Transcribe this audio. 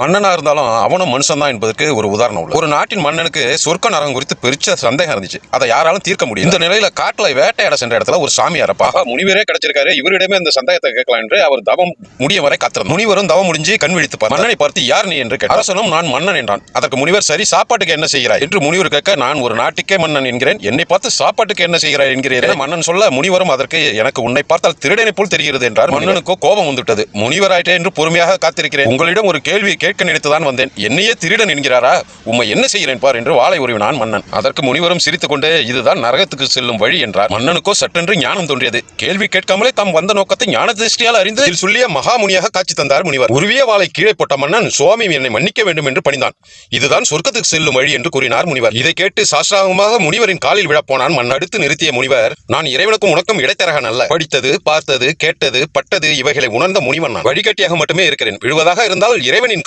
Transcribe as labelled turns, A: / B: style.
A: மன்னனா இருந்தாலும் அவனும் மனுஷன் தான் என்பதற்கு ஒரு உதாரணம் உள்ளது. ஒரு நாட்டின் மன்னனுக்கு சொர்க்க நரகம் குறித்து பெருச்ச சந்தேகம் இருந்துச்சு. அதை யாராலும் தீர்க்க முடியும் இந்த நிலையில காட்டுல வேட்டையாட சென்ற இடத்துல ஒரு சாமியாரப்பா முனிவரே கிடைச்சிருக்காரு. இவரிடமே இந்த சந்தேகத்தை கேட்கலாம் என்று அவர் தவம் முடிய வரை காத்திருந்தார். முனிவரும் தவம் முடிஞ்சு கண் விழித்து. மன்னனை பார்த்து யார் நீ? என்று கேட்டார். அரசனும் நான் மன்னன் என்றான். அதற்கு முனிவர் சரி சாப்பாட்டுக்கு என்ன செய்கிறாய்? என்று முனிவர் கேட்க நான் ஒரு நாட்டுக்கே மன்னன் என்கிறேன். என்னை பார்த்து சாப்பாட்டுக்கு என்ன செய்கிறாய் என்கிறீர்கள் மன்னன் சொல்ல முனிவரும் அதற்கு எனக்கு உன்னை பார்த்தால் திருடனை போல் தெரிகிறது என்றார். மன்னனுக்கோ கோபம் வந்துவிட்டது. முனிவராயிட்டே என்று பொறுமையாக காத்திருக்கிறேன். உங்களிடம் ஒரு கேள்வியை கேட்க நினைத்துதான் வந்தேன். என்னையே திருடன் என்கிறாரா? உம்மை என்ன செய்கிறேன் பார் என்று வாழை உருவினான் மன்னன். அதற்கு முனிவரும் சிரித்துக் கொண்டே இதுதான் நரகத்துக்கு செல்லும் வழி என்றார். மன்னனுக்கோ சட்டென்று ஞானம் தோன்றியது. கேள்வி கேட்காமலே தாம் வந்த நோக்கத்தை ஞான திருஷ்டியால் அறிந்து இதில் சொல்லிய மகாமுனியாக காட்சி தந்தார் முனிவர். உருவிய வாளை கீழே போட்ட மன்னன் சுவாமி என்னை மன்னிக்க வேண்டும் என்று பணிந்தான். இதுதான் சொர்க்கத்துக்கு செல்லும் வழி என்று கூறினார் முனிவர். இதை கேட்டு சாஸ்திராகமாக முனிவரின் காலில் விழப்போனான் மண் அடுத்து நிறுத்திய முனிவர் நான் இறைவனுக்கும் உனக்கும் இடைத்தரகன் அல்ல. படித்தது பார்த்தது கேட்டது பட்டது இவைகளை உணர்ந்த முனிவன் நான். வழிகாட்டியாக மட்டுமே இருக்கிறேன். விழுவதாக இருந்தால் இறைவனின்